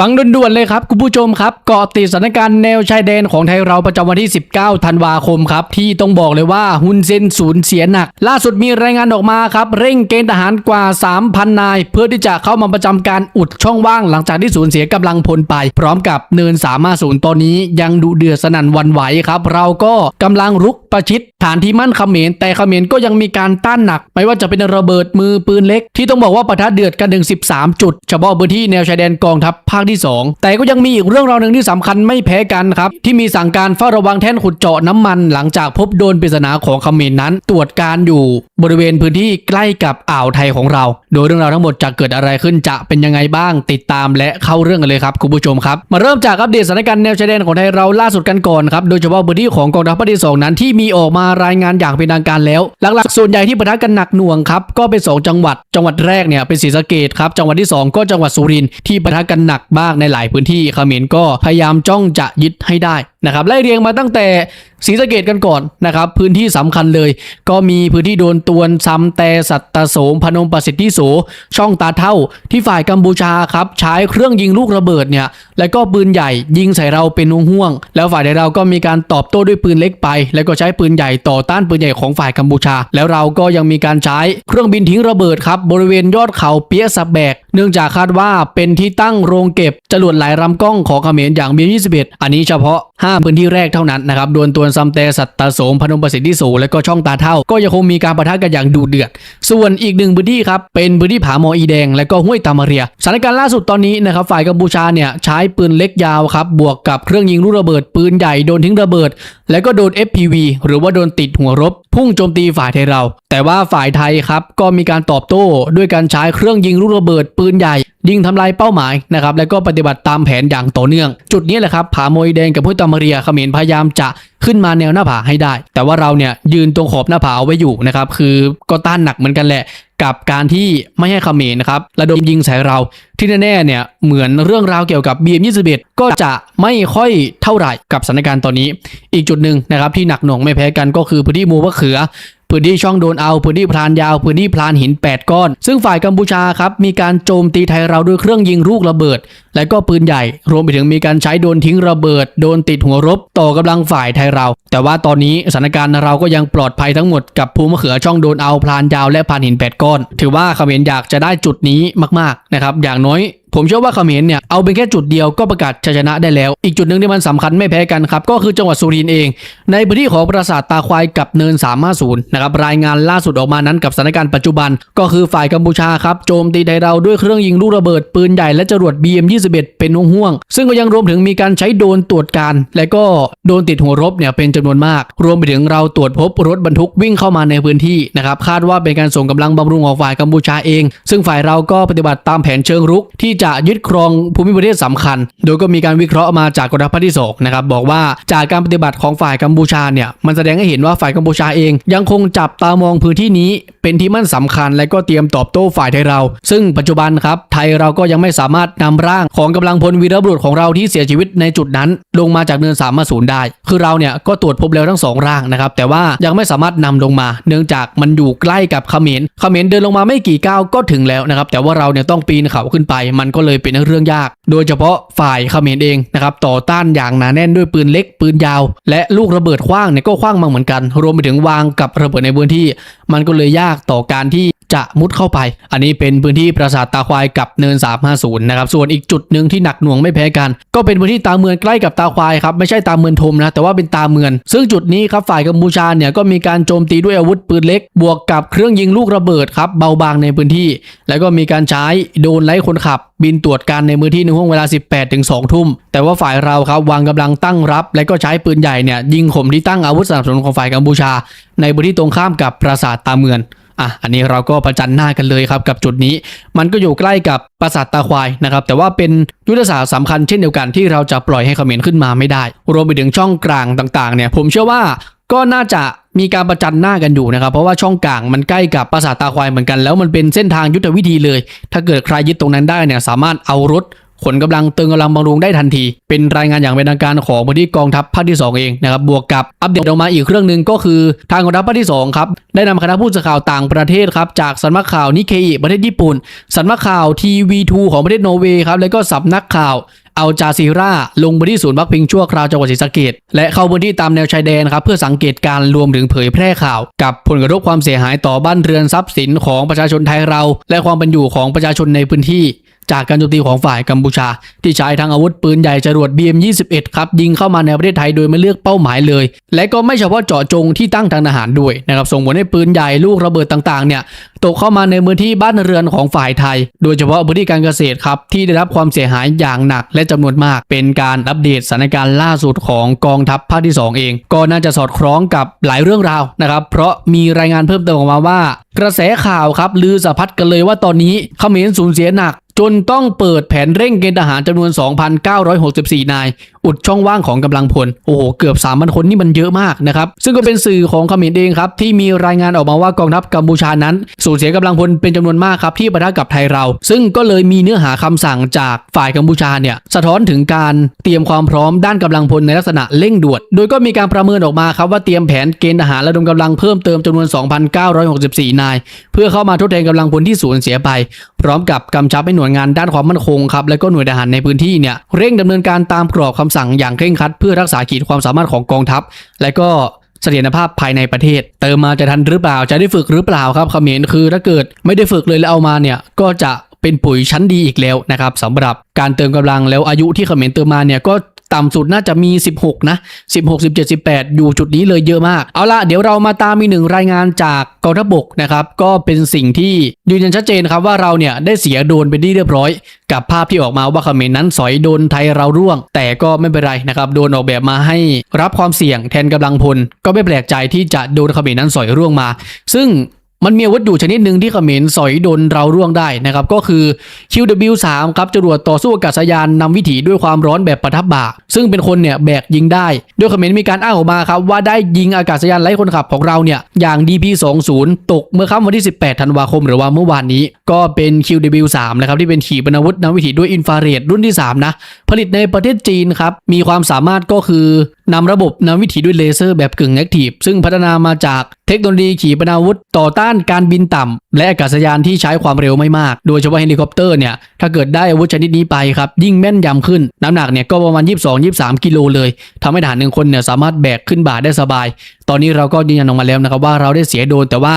ฟังด่วนๆเลยครับ คุณผู้ชมครับเกาะติดสถานการณ์แนวชายแดนของไทยเราประจำวันที่ 19 ธันวาคมครับ ที่ต้องบอกเลยว่าฮุนเซนสูญเสียหนัก ล่าสุดมีรายงานออกมาครับ เร่งเกณฑ์ทหารกว่า 3,000 นาย เพื่อที่จะเข้ามาประจำการอุดช่องว่างหลังจากที่สูญเสียกำลังพลไป พร้อมกับเนินสามารถตอนนี้ยังดุเดือดสนั่นวันไหวครับ เราก็กำลังรุก ประชิดฐานที่มั่นเขมรแต่เขมรก็ยังมีการต้านหนัก ไม่ว่าจะเป็นระเบิดมือปืนเล็ก ที่ต้องบอกว่าปะทะเดือดกันถึง 13 จุด เฉพาะพื้นที่แนวชายแดนกองทัพภาคที่ 2 แต่ก็ยังมีอีกเรื่องราวหนึ่งที่สำคัญไม่แพ้กันครับ ที่มีสั่งการเฝ้าระวังแท่นขุดเจาะน้ำมันหลังจากพบโดนปริศนาของเขมรนั้น ตรวจการอยู่บริเวณพื้นที่ใกล้กับอ่าวไทยของเรา โดยเรื่องราวทั้งหมดจะเกิดอะไรขึ้นจะเป็นยังไงบ้าง ติดตามและเข้าเรื่องกันเลยครับคุณผู้ชมครับมาเริ่มจากอัปเดตสถานการณ์แนวชายแดนของไทยเราล่าสุดกันก่อนครับโดยเฉพาะพื้นที่ของกองทัพภาคที่สองนั้นที่มีออกมารายงานอย่างเป็นทางการแล้ว หลักๆ ส่วนใหญ่ที่ปะทะกันหนักหน่วงครับก็เป็นสองจังหวัด จังหวัดแรกเนี่ยเป็นศรีสะเกดครับ จังหวัดที่สองก็จังหวัดสุรินทร์ที่ปะทะกันหนักมากในหลายพื้นที่เขมรก็พยายามจ้องจะยึดให้ได้ นะครับไล่เรียงมาตั้งแต่ศรีสะเกดกันก่อนนะครับพื้นที่สำคัญเลย ก็มีพื้นที่โดนตวนซ้ำแต่สัตตโสมพนมประสิทธิโส ช่องตาเท่าที่ฝ่ายกัมพูชาครับใช้เครื่องยิงลูกระเบิดเนี่ยแล้วก็ปืนใหญ่ยิงใส่เราเป็นห่วงๆแล้วฝ่ายใดเราก็มีการตอบโต้ด้วยปืนเล็กไป แล้วก็ใช้ปืนใหญ่ต่อต้านปืนใหญ่ของฝ่ายกัมพูชา แล้วเราก็ยังมีการใช้เครื่องบินทิ้งระเบิดครับบริเวณยอดเขาเปียสะแบก เนื่องจากคาดว่าเป็นที่ตั้งโรงเก็บจรวดหลายลำกล้องของเขมรอย่างเบีย21 อันนี้เฉพาะ5 พื้นที่แรกเท่านั้นนะครับโดนตัวนซัมเตสัตตโสมพนมประสิทธิโสและก็ช่องตาเท่า ก็ยังคงมีการปะทะกันอย่างดุเดือด ส่วนอีกหนึ่งพื้นที่ครับ เป็นพื้นที่ผาหมออีแดง และก็ห้วยตามาเรียสถานการณ์ล่าสุดตอนนี้นะครับฝ่ายกัมพูชาเนี่ยใช้ปืนเล็กยาวครับ บวกกับเครื่องยิงลูกระเบิดปืนใหญ่โดนทิ้งระเบิด แล้วก็โดน FPV หรือว่าโดนติดหัวรบ พุ่งโจมตีฝ่ายไทยเรา แต่ว่าฝ่ายไทยครับก็มีการตอบโต้ด้วยการใช้เครื่องยิงลูกระเบิดปืนใหญ่ยิงทำลายเป้าหมายนะครับแล้วก็ปฏิบัติตามแผนอย่างต่อเนื่อง จุดนี้แหละครับผาโมยแดงกับพุทมาเรียเขมรพยายามจะขึ้นมาแนวหน้าผาให้ได้ แต่ว่าเราเนี่ยยืนตรงขอบหน้าผาเอาไว้อยู่นะครับคือก็ต้านหนักเหมือนกันแหละกับการที่ไม่ให้เขมรนะครับระดมยิงใส่เราที่แน่ๆเนี่ยเหมือนเรื่องราวเกี่ยวกับ BM21 ก็จะไม่ค่อยเท่าไหร่กับสถานการณ์ตอนนี้ อีกจุดหนึ่งนะครับที่หนักหน่วงไม่แพ้กันก็คือพื้นที่มูมะเขือพื้นที่ช่องโดนเอาพื้นที่พลานยาวพื้นที่พลานหิน 8 ก้อน ซึ่งฝ่ายกัมพูชาครับมีการโจมตีไทยเราด้วยเครื่องยิงลูกระเบิด และก็ปืนใหญ่ รวมไปถึงมีการใช้โดนทิ้งระเบิด โดนติดหัวรบ ต่อกำลังฝ่ายไทยเรา แต่ว่าตอนนี้สถานการณ์เราก็ยังปลอดภัยทั้งหมดกับภูมะเขือช่องโดนเอาพลานยาวและพลานหิน8ก้อน ถือว่าเขมรอยากจะได้จุดนี้มากๆนะครับอย่างน้อยผมเชื่อว่าเขมรเนี่ยเอาเป็นแค่จุดเดียวก็ประกาศชัยชนะได้แล้ว อีกจุดหนึ่งที่มันสำคัญไม่แพ้กันครับ ก็คือจังหวัดสุรินทร์เอง ในพื้นที่ของปราสาทตาควายกับเนิน 350 นะครับรายงานล่าสุดออกมานั้นกับสถานการณ์ปัจจุบัน ก็คือฝ่ายกัมพูชาครับโจมตีไทยเราด้วยเครื่องยิงลูกระเบิดปืนใหญ่และจรวด11 เป็นห่วงซึ่งก็ยังรวมถึงมีการใช้โดนตรวจการ และก็โดนติดหัวรบเนี่ยเป็นจำนวนมาก รวมไปถึงเราตรวจพบรถบรรทุกวิ่งเข้ามาในพื้นที่นะครับคาดว่าเป็นการส่งกำลังบำรุงของฝ่ายกัมพูชาเอง ซึ่งฝ่ายเราก็ปฏิบัติตามแผนเชิงรุก ที่จะยึดครองภูมิประเทศสำคัญ โดยก็มีการวิเคราะห์มาจากกองทัพภาคที่สองนะครับบอกว่าจากการปฏิบัติของฝ่ายกัมพูชาเนี่ยมันแสดงให้เห็นว่าฝ่ายกัมพูชาเอง ยังคงจับตามองพื้นที่นี้ เป็นที่มั่นสำคัญ และก็เตรียมตอบโต้ฝ่ายไทยเรา ซึ่งปัจจุบันครับไทยเราก็ยังไม่สามารถนำร่างของกำลังพลวีรบุรุษของเราที่เสียชีวิตในจุดนั้น ลงมาจากเนินสามมาศูนย์ได้ คือเราเนี่ยก็ตรวจพบแล้วทั้งสองร่างนะครับ แต่ว่ายังไม่สามารถนำลงมา เนื่องจากมันอยู่ใกล้กับเขมรเขมรเดินลงมาไม่กี่ก้าวก็ถึงแล้วนะครับ แต่ว่าเราเนี่ยต้องปีนเขาขึ้นไป มันก็เลยเป็นเรื่องยาก โดยเฉพาะฝ่ายเขมรเองนะครับต่อต้านอย่างหนาแน่นด้วยปืนเล็กปืนยาว และลูกระเบิดขว้างเนี่ยก็ขว้างมาเหมือนกัน รวมไปถึงวางกับระเบิดในพื้นที่ มันก็เลยยากต่อการที่ จะมุดเข้าไป อันนี้เป็นพื้นที่ปราสาทตาควายกับเนิน 350 นะครับ ส่วนอีกจุดหนึ่งที่หนักหน่วงไม่แพ้กัน ก็เป็นพื้นที่ตาเมือนใกล้กับตาควายครับ ไม่ใช่ตาเมือนทมนะ แต่ว่าเป็นตาเมือน ซึ่งจุดนี้ครับฝ่ายกัมพูชาเนี่ยก็มีการโจมตีด้วยอาวุธปืนเล็ก บวกกับเครื่องยิงลูกระเบิดครับเบาบางในพื้นที่ แล้วก็มีการใช้โดนไล่คนขับ บินตรวจการในพื้นที่ในห่วงเวลา 18ถึง2ทุ่ม แต่ว่าฝ่ายเราครับวางกำลังตั้งรับ และก็ใช้ปืนใหญ่เนี่ยยิงข่มที่ตั้งอาวุธสนับสนุนของฝ่ายกัมพูชา ในพื้นที่ตรงข้ามกับปราสาทตาเมือน อะอันนี้เราก็ประจันหน้ากันเลยครับกับจุดนี้ มันก็อยู่ใกล้กับปราสาทตาควายนะครับแต่ว่าเป็นยุทธศาสตร์สำคัญเช่นเดียวกันที่เราจะปล่อยให้เขมรขึ้นมาไม่ได้ รวมไปถึงช่องกลางต่างๆเนี่ยผมเชื่อว่าก็น่าจะมีการประจันหน้ากันอยู่นะครับ เพราะว่าช่องกลางมันใกล้กับปราสาทตาควายเหมือนกันแล้วมันเป็นเส้นทางยุทธวิธีเลย ถ้าเกิดใครยึดตรงนั้นได้เนี่ยสามารถเอารถ ขนกำลังเติมกำลังบำรุงได้ทันที เป็นรายงานอย่างเป็นทางการของพื้นที่กองทัพภาคที่ 2 เองนะครับบวกกับอัปเดตออกมาอีกเรื่องหนึ่งก็คือทางกองทัพภาคที่2ครับได้นำคณะผู้สื่อข่าวต่างประเทศครับจากสำนักข่าวนิเคอิประเทศญี่ปุ่นสำนักข่าวทีวีทูของประเทศนอร์เวย์ครับแล้วก็สำนักข่าวเอัลจาซีราลงไปที่ศูนย์พักพิงชั่วคราวจังหวัดศรีสะเกดและเข้าพื้นที่ตามแนวชายแดนครับเพื่อสังเกตการรวมถึงเผยแพร่ข่าว กับผลกระทบความเสียหายต่อบ้านเรือนทรัพย์สินของประชาชนไทยเรา และความเป็นอยู่ของประชาชนในพื้นที่ จากการโจมตีของฝ่ายกัมพูชา ที่ใช้ทั้งอาวุธปืนใหญ่จรวด BM21 ครับยิงเข้ามาในประเทศไทยโดยไม่เลือกเป้าหมายเลย และก็ไม่เฉพาะเจาะจงที่ตั้งทางทหารด้วยนะครับส่งผลให้ปืนใหญ่ลูกระเบิดต่างๆเนี่ยตกเข้ามาในพื้นที่บ้านเรือนของฝ่ายไทย โดยเฉพาะพื้นที่การเกษตรครับที่ได้รับความเสียหายอย่างหนักและจำนวนมาก เป็นการอัปเดตสถานการณ์ล่าสุดของกองทัพภาคที่ 2 เอง ก็น่าจะสอดคล้องกับหลายเรื่องราวนะครับเพราะมีรายงานเพิ่มเติมออกมาว่า กระแสข่าวครับลือสะพัดกันเลยว่าตอนนี้เขมรสูญเสียหนัก จนต้องเปิดแผนเร่งเกณฑ์ทหารจำนวน 2,964 นาย อุดช่องว่างของกำลังพล โอ้โห เกือบ3,000คนนี่มันเยอะมากนะครับ ซึ่งก็เป็นสื่อของเขมรเองครับ ที่มีรายงานออกมาว่ากองทัพกัมพูชานั้น สูญเสียกำลังพลเป็นจำนวนมากครับ ที่ปะทะกับไทยเรา ซึ่งก็เลยมีเนื้อหาคำสั่งจากฝ่ายกัมพูชาเนี่ย สะท้อนถึงการเตรียมความพร้อมด้านกำลังพลในลักษณะเร่งด่วน โดยก็มีการประเมินออกมาครับว่าเตรียมแผนเกณฑ์ทหารระดมกำลังเพิ่มเติมจำนวน 2,964 นาย เพื่อเข้ามาทดแทนกำลังพลที่สูญเสียไป ร้อมกับกำชับให้หน่วยงานด้านความมั่นคงครับและก็หน่วยทหารในพื้นที่เนี่ยเร่งดำเนินการตามกรอบคำสั่งอย่างเคร่งครัดเพื่อรักษาขีดความสามารถของกองทัพ และก็เสถียรภาพภายในประเทศ เติมมาจะทันหรือเปล่าจะได้ฝึกหรือเปล่าครับเขมรคือถ้าเกิดไม่ได้ฝึกเลยแล้วเอามาเนี่ยก็จะเป็นปุ๋ยชั้นดีอีกแล้วนะครับสำหรับการเติมกำลังแล้วอายุที่เขมรเติมมาเนี่ยก็ ต่ำสุดน่าจะมี 16 นะ 16 17 18 อยู่จุดนี้เลยเยอะมาก เอาละเดี๋ยวเรามาตามมีหนึ่งรายงานจากกองทัพบกนะครับ ก็เป็นสิ่งที่ยืนยันชัดเจนครับว่าเราเนี่ยได้เสียโดนไปที่เรียบร้อย กับภาพที่ออกมาว่าเขมรนั้นสอยโดนไทยเราร่วง แต่ก็ไม่เป็นไรนะครับโดนออกแบบมาให้รับความเสี่ยงแทนกำลังพล ก็ไม่แปลกใจที่จะโดนเขมรนั้นสอยร่วงมา ซึ่ง มันมีอาวุธอยู่ชนิดหนึ่งที่เขมรสอยโดนเราร่วงได้นะครับก็คือ QW3 ครับจรวดต่อสู้อากาศยานนำวิถีด้วยความร้อนแบบประทับบ่า ซึ่งเป็นคนเนี่ยแบกยิงได้ โดยเขมรมีการอ้างออกมาครับว่าได้ยิงอากาศยานไร้คนขับของเราเนี่ยอย่าง DP20 ตกเมื่อค่ำวันที่ 18 ธันวาคมหรือว่าเมื่อวานนี้ ก็เป็น QW3 นะครับที่เป็นขีปนาวุธนำวิถีด้วยอินฟราเรดรุ่นที่ 3 นะ ผลิตในประเทศจีนครับมีความสามารถก็คือ นำระบบนำวิถีด้วยเลเซอร์แบบกึ่งแอคทีฟซึ่งพัฒนามาจากเทคโนโลยีขีปนาวุธต่อต้านการบินต่ำ และอากาศยานที่ใช้ความเร็วไม่มาก โดยเฉพาะเฮลิคอปเตอร์เนี่ย ถ้าเกิดได้อาวุธชนิดนี้ไปครับ ยิ่งแม่นยำขึ้น น้ำหนักเนี่ยก็ประมาณ 22-23 กิโลเลยทำให้ทหารหนึ่งคนเนี่ยสามารถแบกขึ้นบ่าได้สบาย ตอนนี้เราก็ยืนยันออกมาแล้วนะครับว่าเราได้เสียโดนแต่ว่า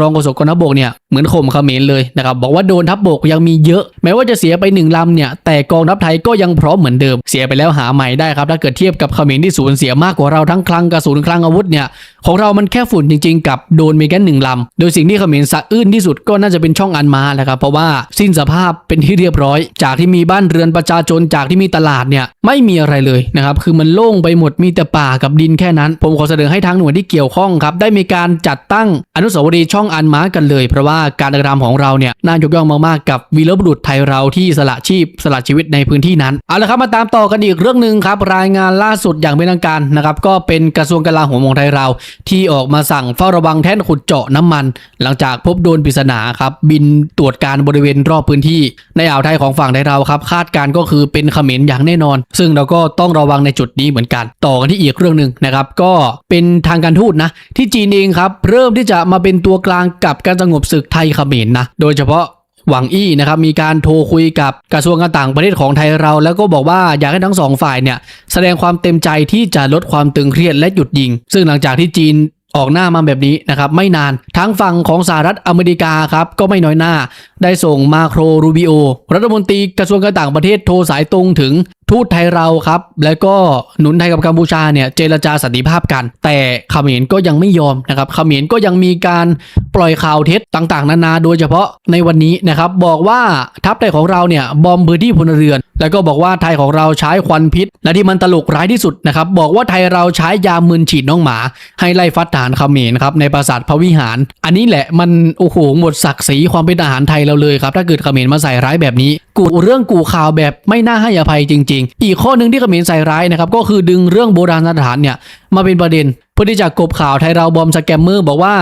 รองโฆษกกองทัพบกเนี่ยเหมือนข่มเขมรเลยนะครับบอกว่าโดนทัพบกยังมีเยอะ แม้ว่าจะเสียไปหนึ่งลำเนี่ยแต่กองทัพไทยก็ยังพร้อมเหมือนเดิม เสียไปแล้วหาใหม่ได้ครับถ้าเกิดเทียบกับเขมรที่สูญเสียมากกว่าเราทั้งคลังกระสุนคลังอาวุธเนี่ย ของเรามันแค่ฝุ่นจริงๆ กับโดนเมแกนหนึ่งลำ โดยสิ่งที่เขมรสะอื้นที่สุดก็น่าจะเป็นช่องอันมาแหละครับ เพราะว่าสิ้นสภาพเป็นที่เรียบร้อย จากที่มีบ้านเรือนประชาชนจากที่มีตลาดเนี่ยไม่มีอะไรเลยนะครับ คือมันโล่งไปหมดมีแต่ป่ากับดินแค่นั้น ผมขอเสนอให้ทางหน่วยที่เกี่ยวข้องครับได้มีการจัดตั้งอนุสาวรีย์ช่องอันมากันเลย เพราะว่าการกระทำของเราเนี่ยน่ายกย่องมากๆกับวีรบุรุษไทยเราที่สละชีพสละชีวิตในพื้นที่นั้นเอาละครับมาตามต่อกันอีกเรื่องหนึ่งครับรายงานล่าสุดอย่างเป็นทางการนะครับก็เป็นกระทรวงกลาโหมของไทยเราที่ออกมาสั่งเฝ้าระวังแท่นขุดเจาะน้ำมัน หลังจากพบโดนปริศนาครับบินตรวจการบริเวณรอบพื้นที่ในอ่าวไทยของฝั่งไทยเราครับ คาดการก็คือเป็นเขมรอย่างแน่นอน ซึ่งเราก็ต้องระวังในจุดนี้เหมือนกัน ต่อกันที่อีกเรื่องหนึ่งนะครับก็เป็นทางการทูตนะ ที่จีนเองครับเริ่มที่จะมาเป็นตัวกลางกับการสงบศึกไทยเขมรนะโดยเฉพาะ หวังอี้นะครับมีการโทรคุยกับกระทรวงการต่างประเทศของไทยเรา แล้วก็บอกว่าอยากให้ทั้งสองฝ่ายเนี่ยแสดงความเต็มใจที่จะลดความตึงเครียดและหยุดยิง ซึ่งหลังจากที่จีนออกหน้ามาแบบนี้นะครับไม่นานทั้งฝั่งของสหรัฐอเมริกาครับก็ไม่น้อยหน้า ได้ส่งมาโครรูบิโอ รัฐมนตรีกระทรวงการต่างประเทศโทรสายตรงถึงทูตไทยเราครับ แล้วก็หนุนไทยกับกัมพูชาเนี่ยเจรจาสันติภาพกัน แต่เขมรก็ยังไม่ยอมนะครับเขมรก็ยังมีการปล่อยข่าวเท็จต่างๆ นานาโดยเฉพาะในวันนี้นะครับ บอกว่าทัพไทยของเราเนี่ยบอมพื้นที่พลเรือน แล้วก็บอกว่าไทยของเราใช้ควันพิษ และที่มันตลกร้ายที่สุดนะครับบอกว่าไทยเราใช้ยามึนฉีดน้องหมา ให้ไล่ฟัดทหารเขมรครับในปราสาทพระวิหาร อันนี้แหละมันโอ้โหหมดศักดิ์ศรีความเป็นทหารไทยเราเลยครับถ้าเกิดเขมรมาใส่ร้ายแบบนี้ กูเรื่องกูข่าวแบบไม่น่าให้อภัยจริงๆ อีกข้อหนึ่งที่เขมรใส่ร้ายนะครับก็คือดึงเรื่องโบราณสถานเนี่ยมาเป็นประเด็น เพื่อที่จะกบข่าวไทยเราบอมสแกมเมอร์บอกว่า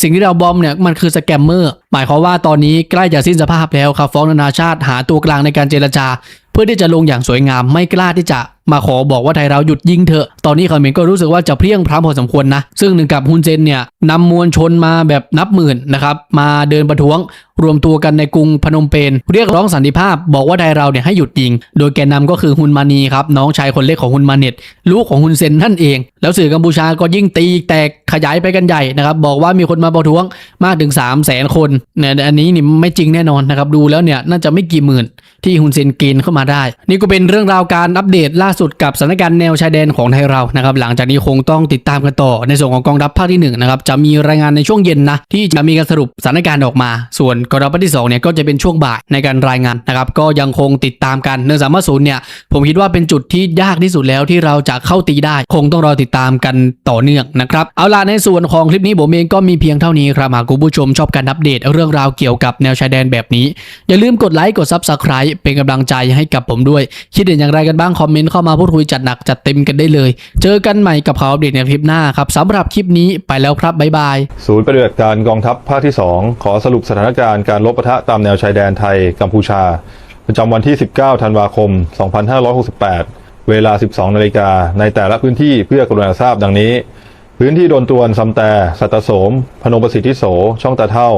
สิ่งที่เราบอมเนี่ยมันคือสแกมเมอร์หมายความว่าตอนนี้ใกล้จะสิ้นสภาพแล้วครับฟ้องนานาชาติหาตัวกลางในการเจรจา เพื่อที่จะลงอย่างสวยงามไม่กล้าที่จะมาขอบอกว่าไทยเราหยุดยิงเถอะ ตอนนี้เขมรก็รู้สึกว่าจะเพลียงพร้ำพอสมควรนะ ซึ่งหนึ่งกับฮุนเซนเนี่ยนำมวลชนมาแบบนับหมื่นนะครับ มาเดินประท้วง รวมตัวกันในกรุงพนมเปญเรียกร้องสันติภาพ บอกว่าไทยเราเนี่ยให้หยุดยิง โดยแกนนำก็คือฮุนมานีครับน้องชายคนเล็กของฮุนมาเน็ตลูกของฮุนเซนนั่นเอง แล้วสื่อกัมพูชาก็ยิ่งตีแตกขยายไปกันใหญ่นะครับบอกว่ามีคนมาประท้วงมากถึง3 0 0แสนคนเนี่ยอันนี้นี่ไม่จริงแน่นอนนะครับดูแล้วเนี่ยน่าจะไม่กี่หมื่นที่ฮุนเซนเกณฑ์เข้ามาได้ นี่ก็เป็นเรื่องราวการอัปเดตล่าสุดกับสถานการณ์แนวชายแดนของไทยเรานะครับหลังจากนี้คงต้องติดตามกันต่อในส่วนของกองทัพภาคที่หนึ่งนะครับจะมีรายงานในช่วงเย็นนะที่จะมีการสรุปสถานการณ์ออกมา ส่วนกองทัพภาคที่สองเนี่ยก็จะเป็นช่วงบ่ายในการรายงานนะครับก็ยังคงติดตามกันเนื่องจากว่าศูนย์เนี่ยผมคิดว่าเป็นจุดที่ยากที่สุดแล้วที่เราจะเข้าตีได้ คงต้องรอติดตามกันต่อเนื่องนะครับเอาล่ะในส่วนของคลิปนี้ผมเองก็มีเพียงเท่านี้ครับหากคุณผู้ชมชอบการอัปเดตเรื่องราวเกี่ยวกับแนวชายแดนแบบนี้ อย่าลืมกดไลค์กด Subscribe เป็นกำลังใจให้กับผมด้วย คิดเห็นอย่างไรกันบ้าง คอมเมนต์เข้ามาพูดคุยจัดหนักจัดเต็มกันได้เลย เจอกันใหม่กับข่าวอัปเดตในคลิปหน้าครับสำหรับคลิปนี้ไปแล้วครับบ๊ายบาย ศูนย์ปฏิบัติการกองทัพภาคที่ 2 ขอสรุปสถานการณ์การลบปะทะตามแนวชายแดนไทยกัมพูชา ประจำวันที่ 19 ธันวาคม 2568 เวลา 12 นาฬิกาในแต่ละพื้นที่เพื่อกรุณาทราบดังนี้ พื้นที่โดนตวนซำแต่สัตตโสม พนมประสิทธิโส ช่องตาเท่า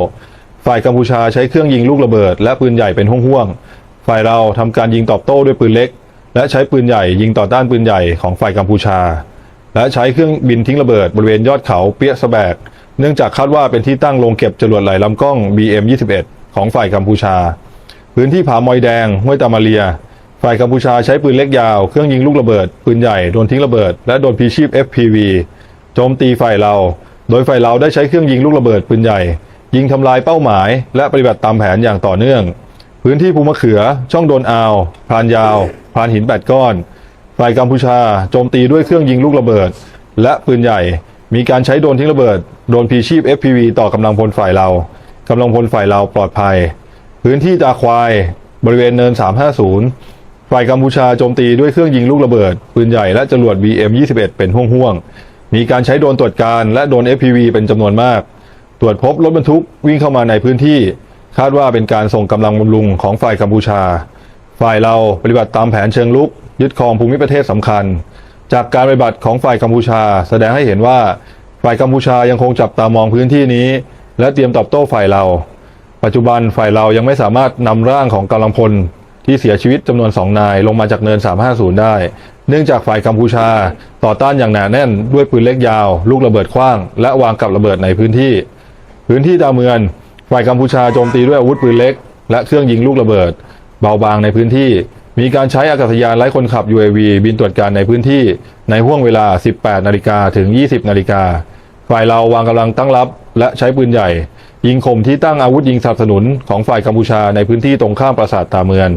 ฝ่ายกัมพูชาใช้เครื่องยิงลูกระเบิด และปืนใหญ่เป็นห่วงๆ ฝ่ายเราทำการยิงตอบโต้ด้วยปืนเล็ก และใช้ปืนใหญ่ยิงต่อต้านปืนใหญ่ของฝ่ายกัมพูชา และใช้เครื่องบินทิ้งระเบิดบริเวณยอดเขาเปียสแบก เนื่องจากคาดว่าเป็นที่ตั้งโรงเก็บจรวดไหลลำกล้อง BM21 ของฝ่ายกัมพูชา พื้นที่ผามอยแดงห้วยตามาเลีย ฝ่ายกัมพูชาใช้ปืนเล็กยาว เครื่องยิงลูกระเบิด ปืนใหญ่โดนทิ้งระเบิด และโดนพีชีพ FPV โจมตีฝ่ายเรา โดยฝ่ายเราได้ใช้เครื่องยิงลูกระเบิดปืนใหญ่ ยิงทำลายเป้าหมาย และปฏิบัติตามแผนอย่างต่อเนื่อง พื้นที่ภูมะเขือ ช่องโดนอาวพรานยาวพรานหินแปดก้อนฝ่ายกัมพูชาโจมตีด้วยเครื่องยิงลูกระเบิด และปืนใหญ่ มีการใช้โดนทิ้งระเบิด โดนพีชีพ FPV ต่อกำลังพลฝ่ายเรากำลังพลฝ่ายเราปลอดภัย พื้นที่ตาควาย บริเวณเนิน 350 ฝ่ายกัมพูชาโจมตีด้วยเครื่องยิงลูกระเบิด ปืนใหญ่และจรวด BM21 เป็นห่วงๆมีการใช้โดนตรวจการและโดน FPV เป็นจำนวนมาก ตรวจพบรถบรรทุกวิ่งเข้ามาในพื้นที่ คาดว่าเป็นการส่งกำลังบำรุงของฝ่ายกัมพูชา ฝ่ายเราปฏิบัติตามแผนเชิงลุก ยึดครองภูมิประเทศสำคัญ จากการปฏิบัติของฝ่ายกัมพูชา แสดงให้เห็นว่าฝ่ายกัมพูชายังคงจับตามองพื้นที่นี้ และเตรียมตอบโต้ฝ่ายเรา ปัจจุบันฝ่ายเรายังไม่สามารถนำร่างของกำลังพลที่เสียชีวิตจำนวนสองนายลงมาจากเนิน 350 ได้ เนื่องจากฝ่ายกัมพูชา ต่อต้านอย่างหนาแน่นด้วยปืนเล็กยาว ลูกระเบิดขว้าง และวางกับระเบิดในพื้นที่ พื้นที่ดาวเมืองฝ่ายกัมพูชาโจมตีด้วยอาวุธปืนเล็ก และเครื่องยิงลูกระเบิด เบาบางในพื้นที่ มีการใช้อากาศยานไร้คนขับ UAV บินตรวจการในพื้นที่ในห่วงเวลา 18 นาฬิกาถึง 20 นาฬิกา ฝ่ายเราวางกำลังตั้งรับ และใช้ปืนใหญ่ ยิงข่มที่ตั้งอาวุธยิงสนับสนุนของฝ่ายกัมพูชาในพื้นที่ตรงข้ามปราสาทตาเมือง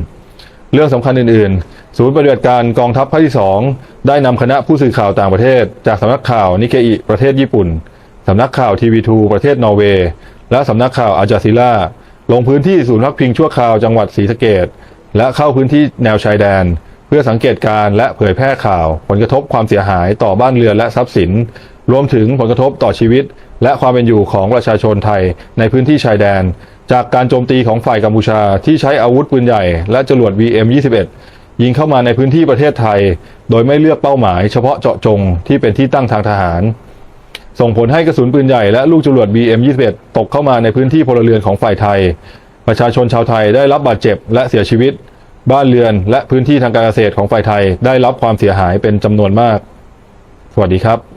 เรื่องสำคัญอื่น ๆ ศูนย์ปฏิบัติการกองทัพภาคที่ 2 ได้นำคณะผู้สื่อข่าวต่างประเทศ จากสำนักข่าวนิเคอิประเทศญี่ปุ่น สำนักข่าวทีวีทูประเทศนอร์เวย์ และสำนักข่าวอาจาซิล่าลงพื้นที่ศูนย์พักพิงชั่วคราวจังหวัดศรีสะเกดและเข้าพื้นที่แนวชายแดน เพื่อสังเกตการณ์และเผยแพร่ข่าว ผลกระทบความเสียหายต่อบ้านเรือนและทรัพย์สิน รวมถึงผลกระทบต่อชีวิต และความเป็นอยู่ของประชาชนไทยในพื้นที่ชายแดน จากการโจมตีของฝ่ายกัมพูชาที่ใช้อาวุธปืนใหญ่ และจรวด VM21 ยิงเข้ามาในพื้นที่ประเทศไทย โดยไม่เลือกเป้าหมายเฉพาะเจาะจงที่เป็นที่ตั้งทางทหาร ส่งผลให้กระสุนปืนใหญ่และลูกจรวด BM21 ตกเข้ามาในพื้นที่พลเรือนของฝ่ายไทย ประชาชนชาวไทยได้รับบาดเจ็บและเสียชีวิต บ้านเรือนและพื้นที่ทางการเกษตรของฝ่ายไทยได้รับความเสียหายเป็นจำนวนมาก สวัสดีครับ